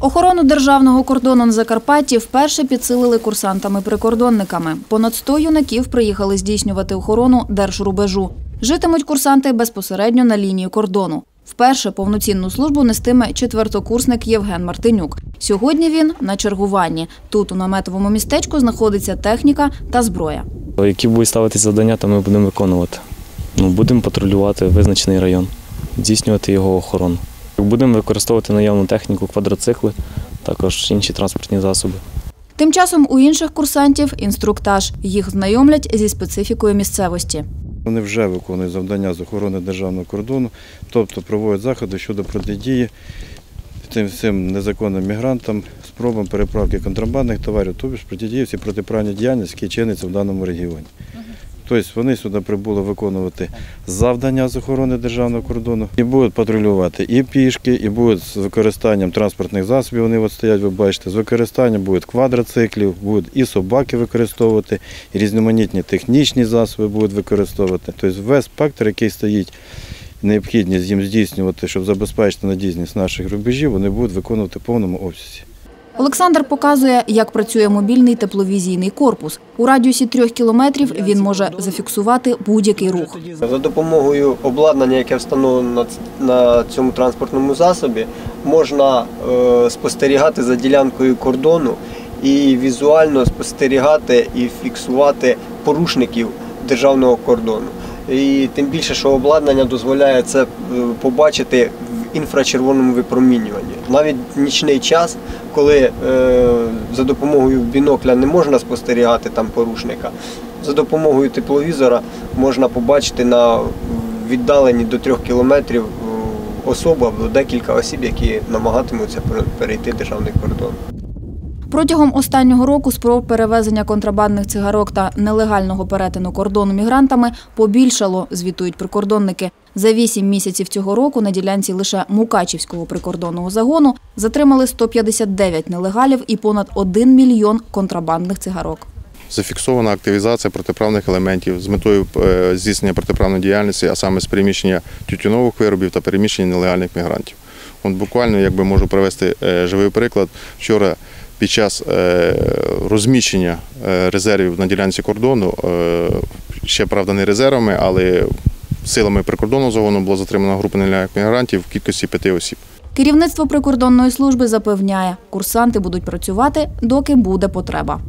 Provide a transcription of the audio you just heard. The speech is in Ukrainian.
Охорону державного кордону на Закарпатті вперше підсилили курсантами-прикордонниками. Понад 100 юнаків приїхали здійснювати охорону держрубежу. Житимуть курсанти безпосередньо на лінії кордону. Вперше повноцінну службу нестиме четвертокурсник Євген Мартинюк. Сьогодні він на чергуванні. Тут у наметовому містечку знаходиться техніка та зброя. Які будуть ставити завдання, то ми будемо виконувати. Ну, будемо патрулювати визначений район, здійснювати його охорону. Будемо використовувати наявну техніку, квадроцикли, також інші транспортні засоби. Тим часом у інших курсантів інструктаж. Їх знайомлять зі специфікою місцевості. Вони вже виконують завдання з охорони державного кордону, тобто проводять заходи щодо протидії тим всім незаконним мігрантам, спробам переправки контрабандних товарів, тобто ж протидії всі протиправні діяльності, які чиняться в даному регіоні. Тобто вони сюди прибули виконувати завдання з охорони державного кордону і будуть патрулювати і пішки, і будуть з використанням транспортних засобів. Вони от стоять, ви бачите, з використанням будуть квадроциклів, будуть і собаки використовувати, і різноманітні технічні засоби будуть використовувати. Тобто весь спектр, який стоїть, необхідність їм здійснювати, щоб забезпечити надійність наших рубежів, вони будуть виконувати в повному обсязі. Олександр показує, як працює мобільний тепловізійний корпус. У радіусі трьох кілометрів він може зафіксувати будь-який рух. За допомогою обладнання, яке встановлено на цьому транспортному засобі, можна е, спостерігати за ділянкою кордону і візуально спостерігати і фіксувати порушників державного кордону. І тим більше, що обладнання дозволяє це е, побачити інфрачервоному випромінюванні. Навіть нічний час, коли е, за допомогою бінокля не можна спостерігати там порушника, за допомогою тепловізора можна побачити на віддаленні до трьох кілометрів е, особу або декілька осіб, які намагатимуться перейти державний кордон. Протягом останнього року спроб перевезення контрабандних цигарок та нелегального перетину кордону мігрантами побільшало, звітують прикордонники. За вісім місяців цього року на ділянці лише Мукачівського прикордонного загону затримали 159 нелегалів і понад 1 мільйон контрабандних цигарок. Зафіксована активізація протиправних елементів з метою е, здійснення протиправної діяльності, а саме з переміщення тютюнових виробів та переміщення нелегальних мігрантів. От буквально, якби можу привести е, живий приклад, вчора під час е, розміщення е, резервів на ділянці кордону, е, ще правда не резервами, але силами прикордонного загону було затримано група нелегальних мігрантів в кількості п'яти осіб. Керівництво прикордонної служби запевняє, курсанти будуть працювати, доки буде потреба.